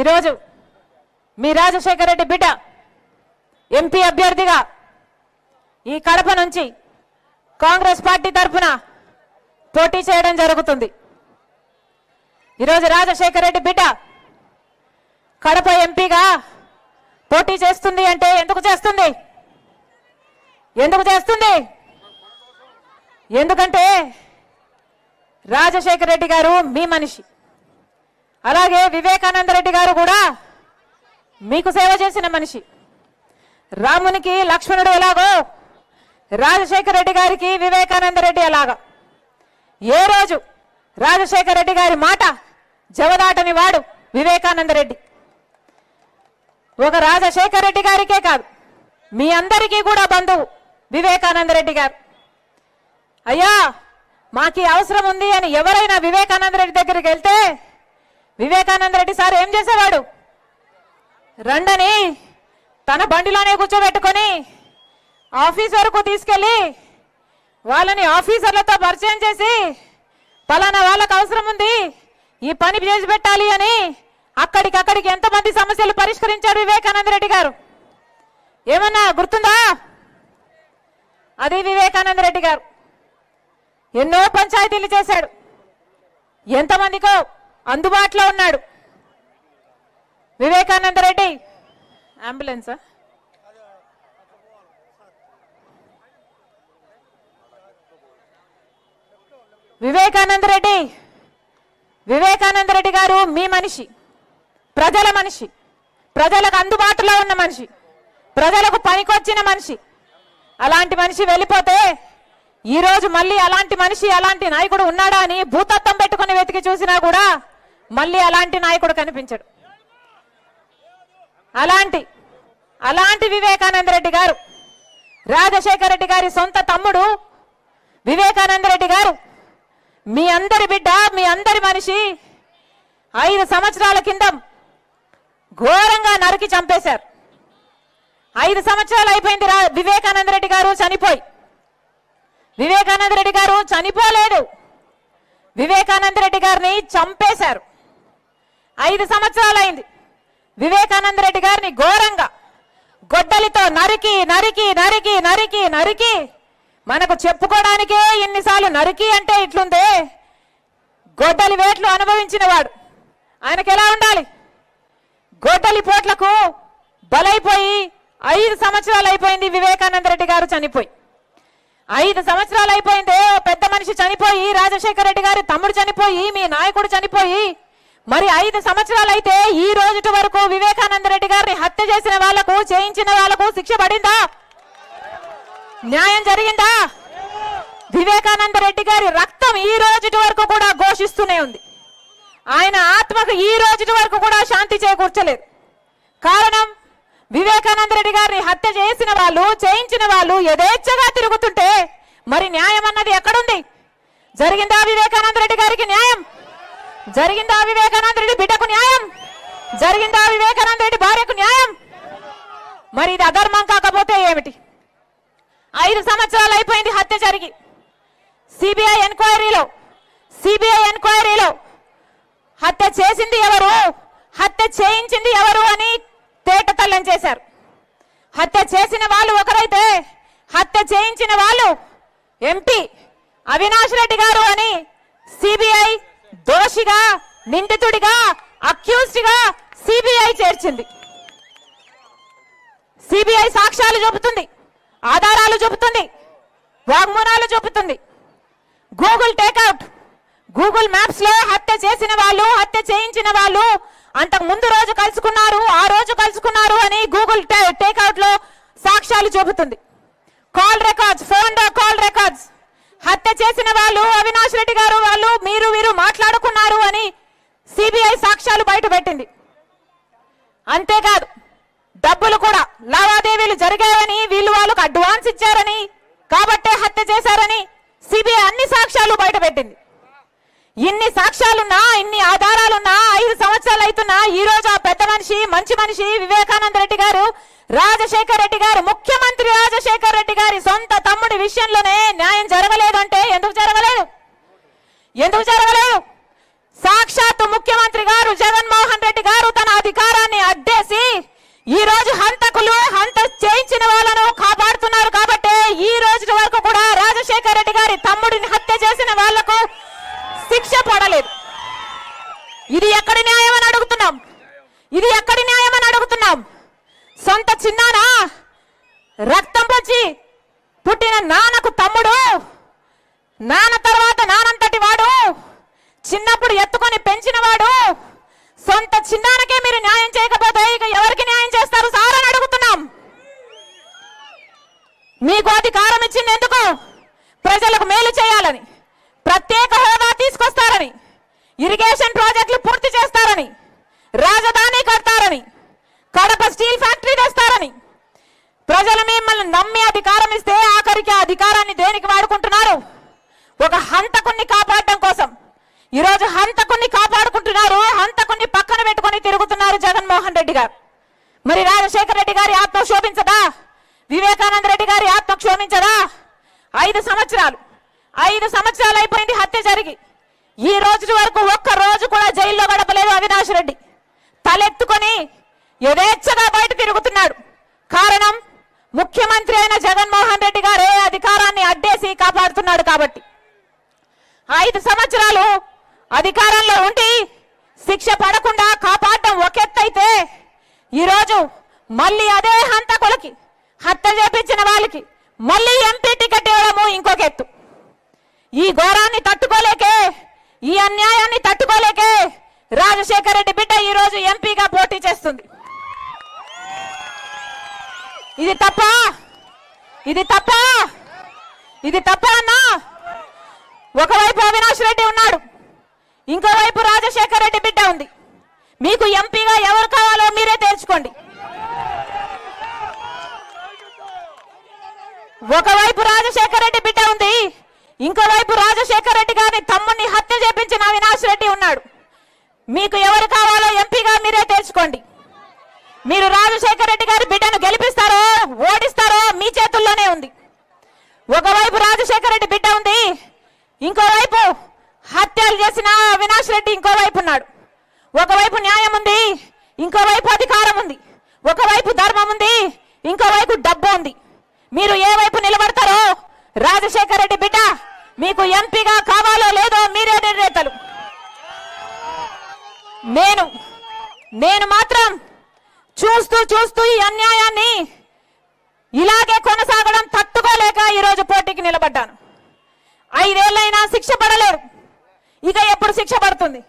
ఈరోజు మీ రాజశేఖర రెడ్డి బిడ్డ ఎంపీ అభ్యర్థిగా ఈ కడప నుంచి కాంగ్రెస్ పార్టీ తరఫున పోటీ చేయడం జరుగుతుంది. ఈరోజు రాజశేఖర రెడ్డి బిడ్డ కడప ఎంపీగా పోటీ చేస్తుంది అంటే ఎందుకు చేస్తుంది? ఎందుకు చేస్తుంది? ఎందుకంటే రాజశేఖర రెడ్డి గారు మీ మనిషి. అలాగే వివేకానంద రెడ్డి గారు కూడా మీకు సేవ చేసిన మనిషి. రామునికి లక్ష్మణుడు ఎలాగో రాజశేఖర రెడ్డి గారికి వివేకానంద రెడ్డి ఎలాగా. ఏ రోజు రాజశేఖర రెడ్డి గారి మాట జవదాటని వాడు వివేకానంద రెడ్డి. ఒక రాజశేఖర రెడ్డి గారికే కాదు మీ అందరికీ కూడా బంధువు వివేకానంద రెడ్డి గారు. అయ్యా మాకి అవసరం ఉంది అని ఎవరైనా వివేకానంద రెడ్డి దగ్గరికి వెళ్తే వివేకానంద రెడ్డి సార్ ఏం చేసేవాడు? రండని తన బండిలోనే కూర్చోబెట్టుకొని ఆఫీస్ వరకు తీసుకెళ్ళి వాళ్ళని ఆఫీసర్లతో పరిచయం చేసి పలానా వాళ్ళకు అవసరం ఉంది ఈ పని చేసి పెట్టాలి అని అక్కడికక్కడికి ఎంతమంది సమస్యలు పరిష్కరించారు వివేకానంద రెడ్డి గారు? ఏమన్నా గుర్తుందా? అది వివేకానంద రెడ్డి గారు. ఎన్నో పంచాయతీలు చేశాడు. ఎంతమందికో అందుబాటులో ఉన్నాడు. వివేకానంద రెడ్డి అంబులెన్సా? వివేకానంద రెడ్డి వివేకానంద రెడ్డి గారు మీ మనిషి ప్రజల మనిషి ప్రజలకు అందుబాటులో ఉన్న మనిషి ప్రజలకు పనికొచ్చిన మనిషి. అలాంటి మనిషి వెళ్ళిపోతే ఈరోజు మళ్ళీ అలాంటి మనిషి అలాంటి నాయకుడు ఉన్నాడా అని భూతత్వం పెట్టుకుని వెతికి చూసినా కూడా మళ్ళీ అలాంటి నాయకుడు కనిపించడు. అలాంటి అలాంటి వివేకానంద రెడ్డి గారు రాజశేఖర రెడ్డి గారి సొంత తమ్ముడు వివేకానంద రెడ్డి గారు మీ అందరి బిడ్డ మీ అందరి మనిషి ఐదు సంవత్సరాల కింద ఘోరంగా నరికి చంపేశారు. ఐదు సంవత్సరాలు అయిపోయింది రా వివేకానంద రెడ్డి గారు చనిపోయి. వివేకానంద రెడ్డి గారు చనిపోలేదు. వివేకానంద రెడ్డి గారిని చంపేశారు. ఐదు సంవత్సరాలు అయింది వివేకానంద రెడ్డి గారిని ఘోరంగా గొడ్డలితో నరికి నరికి నరికి నరికి నరికి మనకు చెప్పుకోవడానికే ఇన్నిసార్లు నరికి అంటే ఇట్లుందే. గొడ్డలి వేట్లు అనుభవించిన వాడు. ఆయనకి ఎలా ఉండాలి? గొడ్డలి పోట్లకు బలైపోయి ఐదు సంవత్సరాలు అయిపోయింది వివేకానంద రెడ్డి గారు చనిపోయి. ఐదు సంవత్సరాలు అయిపోయిందే ఓ పెద్ద మనిషి చనిపోయి రాజశేఖర రెడ్డి గారి తమ్ముడు చనిపోయి మీ నాయకుడు చనిపోయి మరి ఐదు సంవత్సరాలు అయితే ఈ రోజుటి వరకు వివేకానంద రెడ్డి గారిని హత్య చేసిన వాళ్ళకు చేయించిన వాళ్ళకు శిక్ష పడిందా? న్యాయం జరిగిందా? వివేకానంద రెడ్డి గారి రక్తం ఈ రోజు వరకు కూడా ఘోషిస్తూనే ఉంది. ఆయన ఆత్మకు ఈ రోజుటి వరకు కూడా శాంతి చేకూర్చలేదు. కారణం వివేకానంద రెడ్డి గారిని హత్య చేసిన వాళ్ళు చేయించిన వాళ్ళు యథేచ్ఛగా తిరుగుతుంటే మరి న్యాయం అన్నది ఎక్కడుంది? జరిగిందా వివేకానంద రెడ్డి గారికి న్యాయం? జరిగిందా వివేకానంద రెడ్డి బిడ్డకు న్యాయం? జరిగిందా వివేకానంద రెడ్డి భార్యకు న్యాయం? మరి ఇది అధర్మం కాకపోతే ఏమిటి? ఐదు సంవత్సరాలు అయిపోయింది హత్య జరిగి. సిబిఐ ఎంక్వైరీలో సిబిఐ ఎంక్వైరీలో హత్య చేసింది ఎవరు? హత్య చేయించింది ఎవరు అని తేటతల్లం చేశారు. హత్య చేసిన వాళ్ళు ఒకరైతే హత్య చేయించిన వాళ్ళు ఎంపీ అవినాష్ రెడ్డి గారు అని సిబిఐ దోషిగా నిందితుడిగా అక్యూజ్డ్గా సిబిఐ చేర్చింది. సిబిఐ సాక్ష్యాలు చూపుతుంది ఆధారాలు చూపుతుంది వాగ్మూలాలు చూపుతుంది. గూగుల్ టేక్అవుట్ గూగుల్ మ్యాప్స్లో హత్య చేసిన వాళ్ళు హత్య చేయించిన వాళ్ళు అంతకు ముందు రోజు కలుసుకున్నారు ఆ రోజు కలుసుకున్నారు అని గూగుల్ టేక్అవుట్లో సాక్ష్యాలు చూపుతుంది. Call records phone call records. హత్య చేసిన వాళ్ళు అవినాష్ రెడ్డి గారు వాళ్ళు మీరు వీరు మాట్లాడుకున్నారు అని సిబిఐ సాక్ష్యాలు బయట పెట్టింది. అంతేకాదు డబ్బులు కూడా లావాదేవీలు జరిగాయని వీళ్ళు వాళ్ళకు అడ్వాన్స్ ఇచ్చారని కాబట్టే హత్య చేశారని సిబిఐ అన్ని సాక్ష్యాలు బయట పెట్టింది. ఇన్ని సాక్ష్యాలున్నా ఇన్ని ఆధారాలున్నా ఐదు సంవత్సరాలు అవుతున్నా ఈ రోజు ఆ పెద్ద మనిషి మంచి మనిషి వివేకానంద రెడ్డి గారు రాజశేఖర్ రెడ్డి గారు ముఖ్యమంత్రి రాజశేఖర్ రెడ్డి గారి సొంత తమ్ముడి విషయంలోనే న్యాయం జరగలేదు. ఎందుకు జరగలేదు? సాక్షాత్ ముఖ్యమంత్రి గారు జగన్మోహన్ రెడ్డి గారు తన అధికారాన్ని అడ్డేసి ఈ రోజు హంతకులు హంత చేయించిన వాళ్ళను కాపాడుతున్నారు కాబట్టి ఈ రోజు వరకు కూడా రాజశేఖర రెడ్డి గారి తమ్ముడిని హత్య చేసిన వాళ్ళకు శిక్ష పడలేదు. ఇది ఎక్కడి న్యాయం అని అడుగుతున్నాం? ఇది ఎక్కడి న్యాయం అని అడుగుతున్నాం? సొంత చిన్నానా? రక్తం పొచ్చి పుట్టిన నాన్నకు తమ్ముడు? నాన్న సొంత చిన్నానకే మీరు న్యాయం చేయకపోతే ఇక ఎవరికి న్యాయం చేస్తారు? సార్ అని అడుగుతున్నాం. మీకు అధికారం ఇచ్చింది ఎందుకు? ప్రజలకు మేలు చేయాలని ప్రత్యేక హోదా తీసుకొస్తారని ఇరిగేషన్ ప్రాజెక్టులు పూర్తి చేస్తారని రాజధాని కడతారని కడప స్టీల్ ఫ్యాక్టరీ తెస్తారని ప్రజలు మిమ్మల్ని నమ్మి అధికారం ఇస్తే ఆఖరికి ఆ అధికారాన్ని దేనికి వాడుకుంటున్నారు? ఒక హంతకుణ్ణి కాపాడడం కోసం. ఈరోజు హంతకుని కాపాడుకుంటున్నారు హంతకుని పక్కన పెట్టుకొని తిరుగుతున్నారు జగన్మోహన్ రెడ్డి గారు. మరి రాజశేఖర రెడ్డి గారి ఆత్మ క్షోభించదా? వివేకానంద రెడ్డి గారి ఆత్మ క్షోభించదా? ఐదు సంవత్సరాలు ఐదు సంవత్సరాలు అయిపోయింది హత్య జరిగి. ఈ రోజు వరకు ఒక్క రోజు కూడా జైల్లో గడపలేదు అవినాష్ రెడ్డి. తలెత్తుకొని యథేచ్ఛగా బయట తిరుగుతున్నాడు. కారణం ముఖ్యమంత్రి అయిన జగన్మోహన్ రెడ్డి గారే అధికారాన్ని అడ్డేసి కాపాడుతున్నాడు కాబట్టి. ఐదు సంవత్సరాలు అధికారంలో ఉండి శిక్ష పడకుండా కాపాడటం ఒకెత్తైతే ఈరోజు మళ్ళీ అదే హంతకులకి హత్య చేపించిన వాళ్ళకి మళ్ళీ ఎంపీ టికెట్ ఇవ్వడము ఇంకొక ఎత్తు ఈ ఘోరాన్ని తట్టుకోలేకే ఈ అన్యాయాన్ని తట్టుకోలేకే రాజశేఖర రెడ్డి బిడ్డ ఈ రోజు ఎంపీగా పోటీ చేస్తుంది. ఇది తప్ప ఇది తప్ప ఇది తప్ప అన్నా. ఒకవైపు అవినాష్ రెడ్డి ఉన్నాడు ఇంకోవైపు రాజశేఖర రెడ్డి బిడ్డ ఉంది. మీకు ఎంపీగా ఎవరు కావాలో మీరే తేల్చుకోండి. ఒకవైపు రాజశేఖర రెడ్డి బిడ్డ ఉంది. ఇంకోవైపు రాజశేఖర రెడ్డి గారిని తమ్ముడిని హత్య చేపించిన అవినాష్ రెడ్డి ఉన్నాడు. మీకు ఎవరు కావాలో ఎంపీగా మీరే తేల్చుకోండి. మీరు రాజశేఖర రెడ్డి గారి బిడ్డను గెలిపిస్తారో ఓడిస్తారో మీ చేతుల్లోనే ఉంది. ఒకవైపు రాజశేఖర రెడ్డి బిడ్డ ఉంది. ఇంకోవైపు హత్యలు చేసిన అవినాష్ రెడ్డి ఇంకోవైపు ఉన్నాడు. ఒకవైపు న్యాయం ఉంది ఇంకోవైపు అధికారం ఉంది. ఒకవైపు ధర్మం ఉంది ఇంకోవైపు డబ్బు ఉంది. మీరు ఏ వైపు నిలబడతారో రాజశేఖర రెడ్డి బిడ్డ మీకు ఎంపీగా కావాలో లేదో మీరే నిర్ణేతలు. నేను నేను మాత్రం చూస్తూ చూస్తూ ఈ అన్యాయాన్ని ఇలాగే కొనసాగడం తట్టుకోలేక ఈరోజు పోటీకి నిలబడ్డాను. ఐదేళ్ళైనా శిక్ష పడలేరు. ఇక ఎప్పుడు శిక్ష పడుతుంది?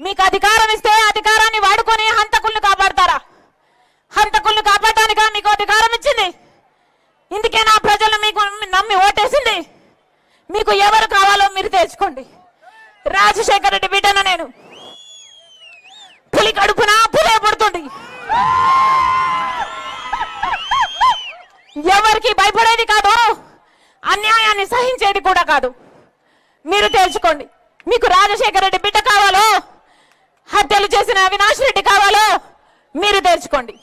మీకు అధికారం ఇస్తే అధికారాన్ని వాడుకొని హంతకుల్ని కాపాడతారా? హంతకుల్ని కాపాడటానికా మీకు అధికారం ఇచ్చింది? ఇందుకే నా ప్రజలు మీకు నమ్మి ఓటేసింది? మీకు ఎవరు కావాలో మీరు తెచ్చుకోండి రాజశేఖర రెడ్డి బిడ్డను నేను పులి కడుపున పులే పడుతుంది ఎవరికి భయపడేది కాదు అన్యాయాన్ని సహించేది కూడా కాదు. మీరు తేల్చుకోండి మీకు రాజశేఖర రెడ్డి బిడ్డ కావాలో? హత్యలు చేసిన అవినాష్ రెడ్డి కావాలో? మీరు తేల్చుకోండి